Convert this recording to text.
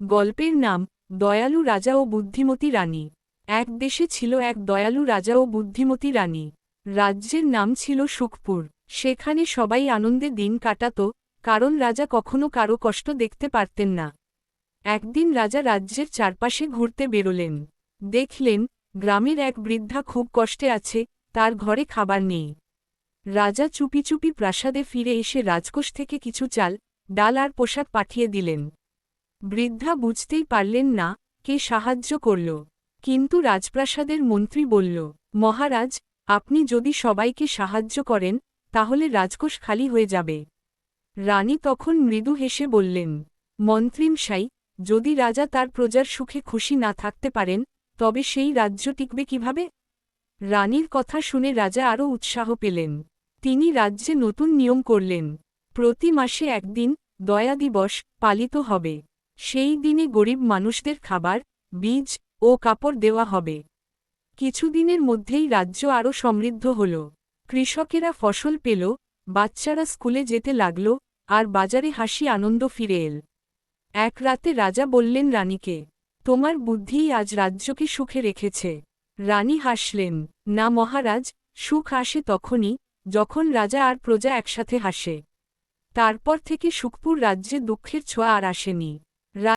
গল্পের নাম, দয়ালু রাজা ও বুদ্ধিমতী রানী এক দেশে ছিল এক দয়ালু রাজা ও বুদ্ধিমতী রানী। রাজ্যের নাম ছিল সুখপুর। সেখানে সবাই আনন্দে দিন কাটাত, কারণ রাজা কখনো কারও কষ্ট দেখতে পারতেন না। একদিন রাজা রাজ্যের চারপাশে ঘুরতে বেরোলেন। দেখলেন, গ্রামের এক বৃদ্ধা খুব কষ্টে আছে, তার ঘরে খাবার নেই। রাজা চুপি চুপি প্রাসাদে ফিরে এসে রাজকোষ থেকে কিছু চাল, ডাল আর পোশাক পাঠিয়ে দিলেন। বৃদ্ধা বুঝতেই পারলেন না কে সাহায্য করল। কিন্তু রাজপ্রাসাদের মন্ত্রী বলল, মহারাজ, আপনি যদি সবাইকে সাহায্য করেন, তাহলে রাজকোষ খালি হয়ে যাবে রানী তখন মৃদু হেসে বললেন মন্ত্রীমশাই যদি রাজা তার প্রজার সুখে খুশি না থাকতে পারেন, তবে সেই রাজ্য টিকবে কীভাবে রানীর কথা শুনে রাজা আরও উৎসাহ পেলেন। তিনি রাজ্যে নতুন নিয়ম করলেন, প্রতি মাসে একদিন দয়া দিবস পালিত হবে। সেই দিনে গরিব মানুষদের খাবার, বীজ ও কাপড় দেওয়া হবে। কিছুদিনের মধ্যেই রাজ্য আরও সমৃদ্ধ হল। কৃষকেরা ফসল পেল, বাচ্চারা স্কুলে যেতে লাগল, আর বাজারে হাসি আনন্দ ফিরে এল। এক রাতে রাজা বললেন রানীকে, তোমার বুদ্ধিই আজ রাজ্যকে সুখে রেখেছে। রানী হাসলেন, না মহারাজ, সুখ আসে তখনই, যখন রাজা আর প্রজা একসাথে হাসে। তারপর থেকে সুখপুর রাজ্যে দুঃখের ছোঁয়া আর আসেনি।